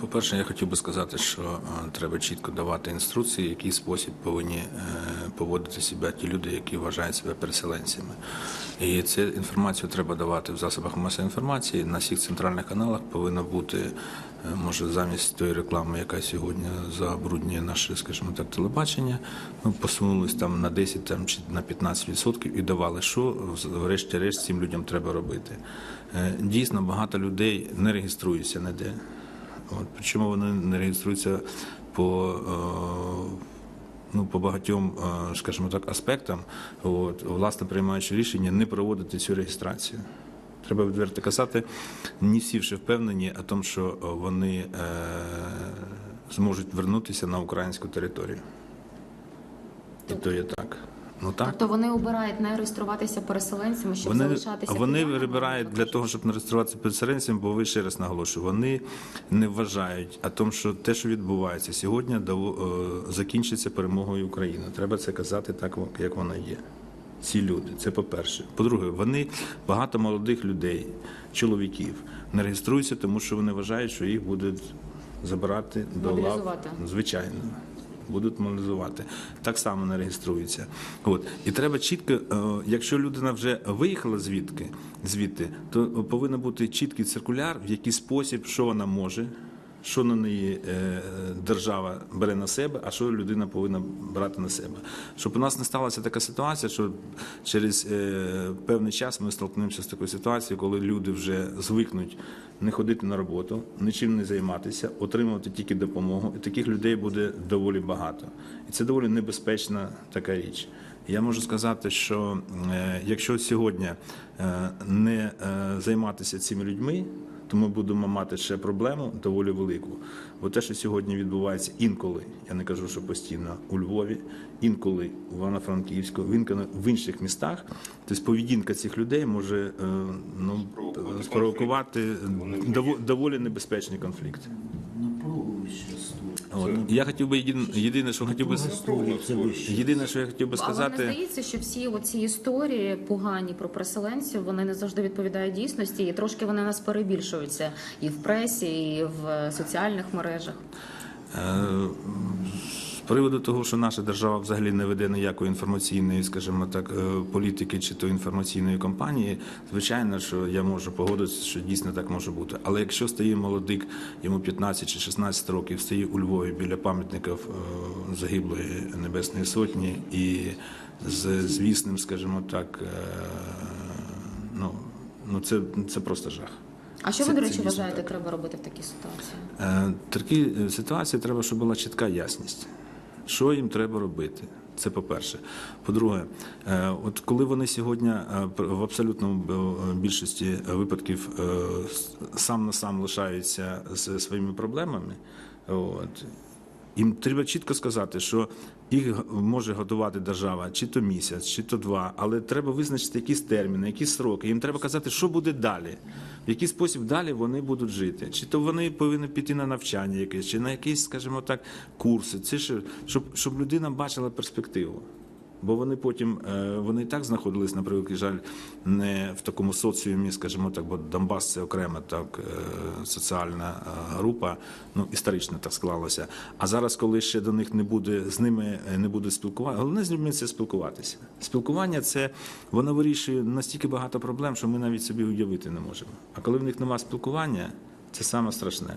По-перше, я хотів би сказати, що е, треба чітко давати інструкції, в який спосіб повинні е, поводити себе ті люди, які вважають себе переселенцями. І цю інформацію треба давати в засобах масової інформації. На всіх центральних каналах повинна бути, е, може, замість тої реклами, яка сьогодні забруднює наше, скажімо так, телебачення. Ми посунулись там на 10 там, чи на 15% і давали, що врешті-решт цим людям треба робити. Дійсно, багато людей не реєструються ніде. От, причому вони не реєструються по, е, ну, по багатьом, е, скажімо так, аспектам, от, власне приймаючи рішення не проводити цю реєстрацію. Треба відверто казати, не всі вже впевнені о тому, що вони е, зможуть вернутися на українську територію. І то є так. Ну так. Тобто вони обирають не реєструватися переселенцями, щоб Вони, залишатися вони вибирають для того, щоб не реєструватися переселенцем, бо ви ще раз наголошую, вони не вважають о тому, що те, що відбувається сьогодні, е, закінчиться перемогою України. Треба це казати так, як воно є. Ці люди, це по-перше. По-друге, вони багато молодих людей, чоловіків, не реєструються, тому що вони вважають, що їх будуть забирати до лав. Звичайно. Будуть монетизувати. Так само не реєструються. От. І треба чітко, е, якщо людина вже виїхала звідки, звідти, то повинен бути чіткий циркуляр, в який спосіб, що вона може, що на неї е, держава бере на себе, а що людина повинна брати на себе. Щоб у нас не сталася така ситуація, що через е, певний час ми столкнемося з такою ситуацією, коли люди вже звикнуть не ходити на роботу, нічим не займатися, отримувати тільки допомогу. І таких людей буде доволі багато. І це доволі небезпечна така річ. Я можу сказати, що е, якщо сьогодні е, не займатися цими людьми, то ми будемо мати ще проблему доволі велику. Бо те, що сьогодні відбувається інколи, я не кажу, що постійно у Львові, інколи у Івано-Франківську, інколи в інших містах, тобто поведінка цих людей може е, ну, Спровокувати доволі небезпечний конфлікт. Створюється. От. Я хотів би єдине, єдине, що хотів би єдине, що я хотів би Але не сказати. здається, що всі оці історії погані про переселенців вони не завжди відповідають дійсності, і трошки вони нас перебільшуються і в пресі, і в соціальних мережах. Е, З приводу того, що наша держава взагалі не веде ніякої інформаційної, скажімо так, е, політики чи то інформаційної кампанії, звичайно, що я можу погодитися, що дійсно так може бути. Але якщо стає молодик, йому 15 чи 16 років, стає у Львові біля пам'ятників е, загиблої Небесної Сотні і з звісним, скажімо так, ну, ну це, це просто жах. А що ви, до речі, вважаєте, треба робити в такій ситуації? Е, Такі е, ситуації треба, щоб була чітка ясність. Що їм треба робити? Це по-перше. По-друге, е, от коли вони сьогодні в абсолютному більшості випадків сам на сам лишаються з своїми проблемами, от, їм треба чітко сказати, що їх може готувати держава чи то місяць, чи то два, але треба визначити якісь терміни, якісь сроки. Їм треба казати, що буде далі, в який спосіб далі вони будуть жити. Чи то вони повинні піти на навчання якесь, чи на якісь, скажімо так, курси. Це ж, щоб, щоб людина бачила перспективу. Бо вони потім е, вони і так знаходились, на превеликий жаль, не в такому соціумі, скажімо так, бо Донбас це окрема так е, соціальна е, група, ну історично так склалося. А зараз, коли ще до них не буде з ними не буде спілкування, головне з людьми це спілкуватися. Спілкування це воно вирішує настільки багато проблем, що ми навіть собі уявити не можемо. А коли в них немає спілкування, це саме страшне.